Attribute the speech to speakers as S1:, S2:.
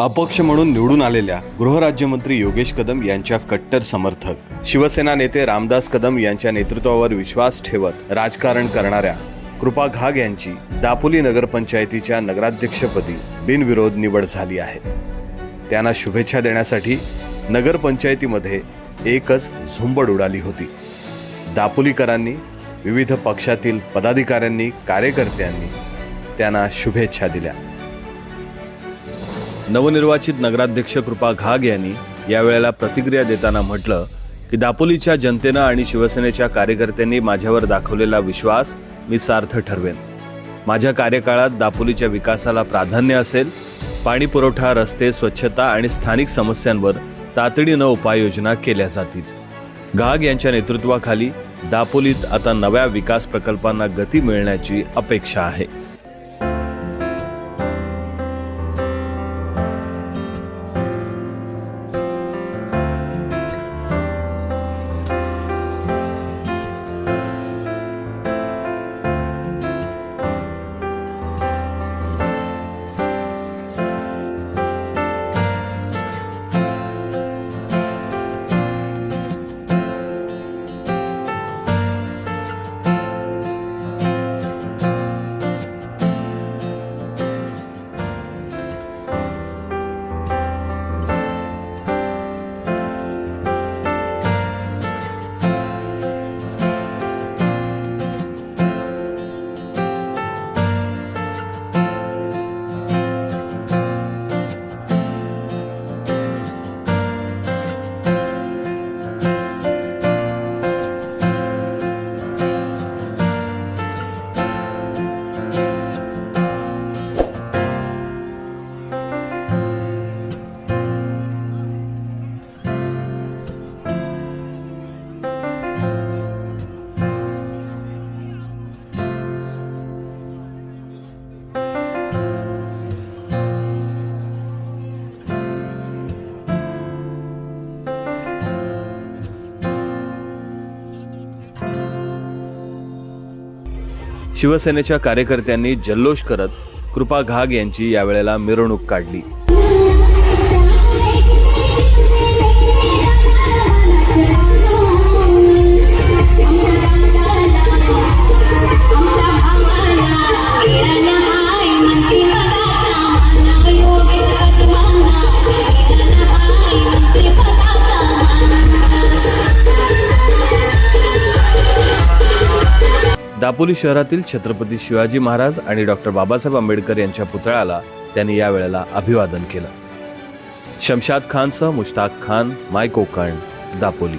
S1: अपक्ष म्हणून निवडून आलेल्या गृहराज्यमंत्री योगेश कदम यांच्या कट्टर समर्थक शिवसेना नेते रामदास कदम यांच्या नेतृत्वावर विश्वास ठेवत राजकारण करणाऱ्या कृपा घाग यांची दापोली नगरपंचायतीच्या नगराध्यक्षपदी बिनविरोध निवड झाली आहे. त्यांना शुभेच्छा देण्यासाठी नगरपंचायतीमध्ये एकच झुंबड उडाली होती. दापोलीकरांनी विविध पक्षातील पदाधिकाऱ्यांनी कार्यकर्त्यांनी त्यांना शुभेच्छा दिल्या. नवनिर्वाचित नगराध्यक्ष कृपा घाग यांनी यावेळेला प्रतिक्रिया देताना म्हटलं की दापोलीच्या जनतेनं आणि शिवसेनेच्या कार्यकर्त्यांनी माझ्यावर दाखवलेला विश्वास मी सार्थ ठरवेन. माझ्या कार्यकाळात दापोलीच्या विकासाला प्राधान्य असेल पाणी पुरवठा रस्ते स्वच्छता आणि स्थानिक समस्यांवर तातडीनं उपाययोजना केल्या जातील. घाग यांच्या नेतृत्वाखाली दापोलीत आता नव्या विकास प्रकल्पांना गती मिळण्याची अपेक्षा आहे. शिवसेनेच्या कार्यकर्त्यांनी जल्लोष करत कृपा घाग यांची यावेळेला मिरवणूक काढली. दापोली शहरातील छत्रपती शिवाजी महाराज आणि डॉक्टर बाबासाहेब आंबेडकर यांच्या पुतळ्याला त्यांनी यावेळेला अभिवादन केलं. शमशाद खानसह मुश्ताक खान माय कोकण दापोली.